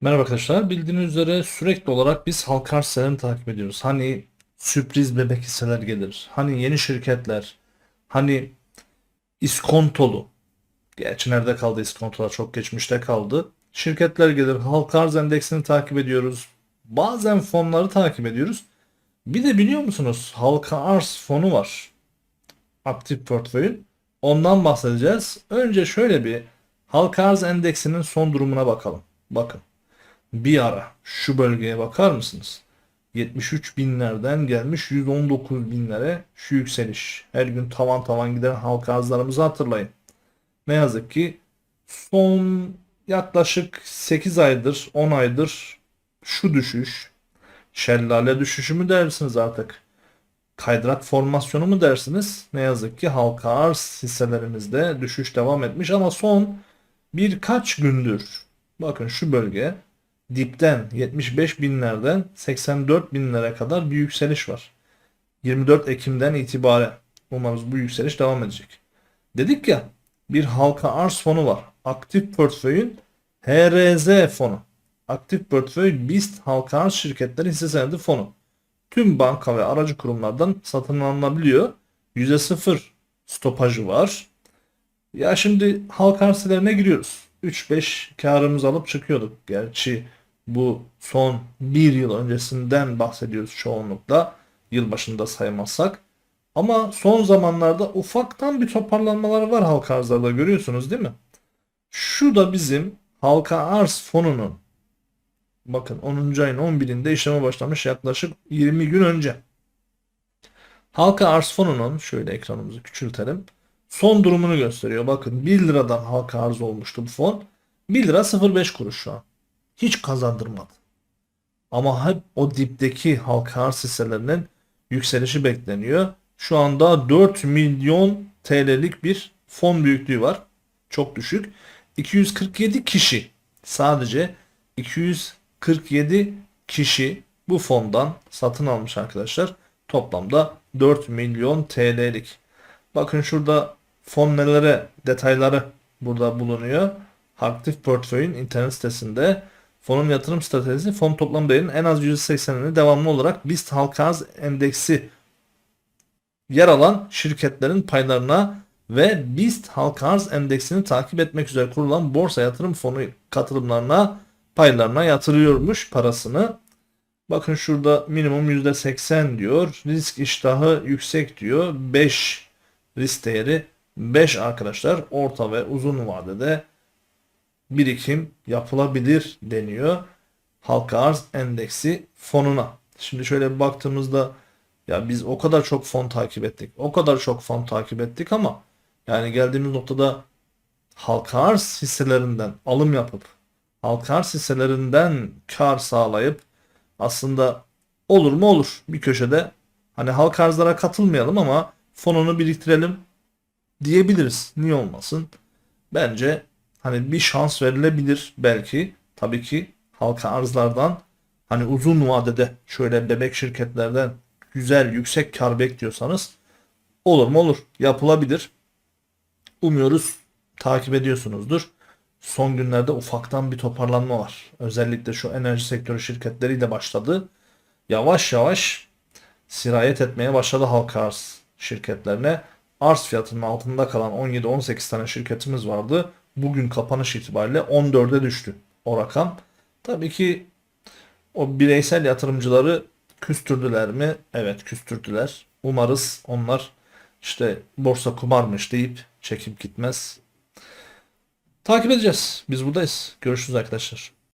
Merhaba arkadaşlar. Bildiğiniz üzere sürekli olarak biz halka arz hisselerini takip ediyoruz. Hani sürpriz bebek hisseler gelir. Hani yeni şirketler. Hani iskontolu. Gerçi nerede kaldı iskontolar? Çok geçmişte kaldı. Şirketler gelir. Halka arz endeksini takip ediyoruz. Bazen fonları takip ediyoruz. Bir de biliyor musunuz? Halka arz fonu var. Aktif portföyün. Ondan bahsedeceğiz. Önce şöyle bir halka arz endeksinin son durumuna bakalım. Bakın bir ara şu bölgeye bakar mısınız? 73 binlerden gelmiş 119 binlere şu yükseliş. Her gün tavan tavan giden halka arzlarımızı hatırlayın. Ne yazık ki son yaklaşık 8 aydır 10 aydır şu düşüş şelale düşüşü mü dersiniz artık? Kaydırak formasyonu mu dersiniz? Ne yazık ki halka arz hisselerimizde düşüş devam etmiş ama son birkaç gündür bakın şu bölge dipten 75 binlerden 84 binlere kadar bir yükseliş var. 24 Ekim'den itibaren umarız bu yükseliş devam edecek. Dedik ya bir halka arz fonu var. Aktif portföyün HRZ fonu. Aktif portföy BIST halka arz şirketleri hisse senedi fonu. Tüm banka ve aracı kurumlardan satın alınabiliyor. %0 stopajı var. Ya şimdi halka arz sitelerine giriyoruz. 3-5 karımızı alıp çıkıyorduk. Gerçi bu son bir yıl öncesinden bahsediyoruz çoğunlukla. Yılbaşında saymazsak. Ama son zamanlarda ufaktan bir toparlanmalar var halka arzlarda görüyorsunuz değil mi? Şu da bizim halka arz fonunun bakın 10. ayın 11'inde işleme başlamış yaklaşık 20 gün önce. Halka arz fonunun şöyle ekranımızı küçültelim. Son durumunu gösteriyor. Bakın 1 liradan halka arz olmuştu bu fon. 1 lira 05 kuruş şu an hiç kazandırmadı. Ama hep o dipteki halka arz hisselerinin yükselişi bekleniyor. Şu anda 4 milyon TL'lik bir fon büyüklüğü var. Çok düşük. 247 kişi sadece 247 kişi bu fondan satın almış arkadaşlar. Toplamda 4 milyon TL'lik. Bakın şurada fon nelere detayları burada bulunuyor. Aktif portföyün internet sitesinde Fonun yatırım stratejisi fon toplam değerinin en az %80'ini devamlı olarak BIST halka arz endeksi yer alan şirketlerin paylarına ve BIST halka arz endeksini takip etmek üzere kurulan borsa yatırım fonu katılımlarına paylarına yatırıyormuş parasını. Bakın şurada minimum %80 diyor. Risk iştahı yüksek diyor. 5 risk değeri 5 arkadaşlar orta ve uzun vadede birikim yapılabilir deniyor. Halka arz endeksi fonuna. Şimdi şöyle baktığımızda ya biz o kadar çok fon takip ettik. O kadar çok fon takip ettik ama yani geldiğimiz noktada halka arz hisselerinden alım yapıp halka arz hisselerinden kar sağlayıp aslında olur mu olur bir köşede hani halka arzlara katılmayalım ama fonunu biriktirelim diyebiliriz. Niye olmasın? Bence hani bir şans verilebilir belki. Tabii ki halka arzlardan hani uzun vadede şöyle bebek şirketlerden güzel yüksek kar bekliyorsanız olur mu olur yapılabilir. Umuyoruz takip ediyorsunuzdur. Son günlerde ufaktan bir toparlanma var. Özellikle şu enerji sektörü şirketleriyle başladı. Yavaş yavaş sirayet etmeye başladı halka arz şirketlerine. Arz fiyatının altında kalan 17-18 tane şirketimiz vardı bugün kapanış itibariyle 14'e düştü o rakam. Tabii ki o bireysel yatırımcıları küstürdüler mi? Evet küstürdüler. Umarız onlar işte borsa kumarmış deyip çekip gitmez. Takip edeceğiz. Biz buradayız. Görüşürüz arkadaşlar.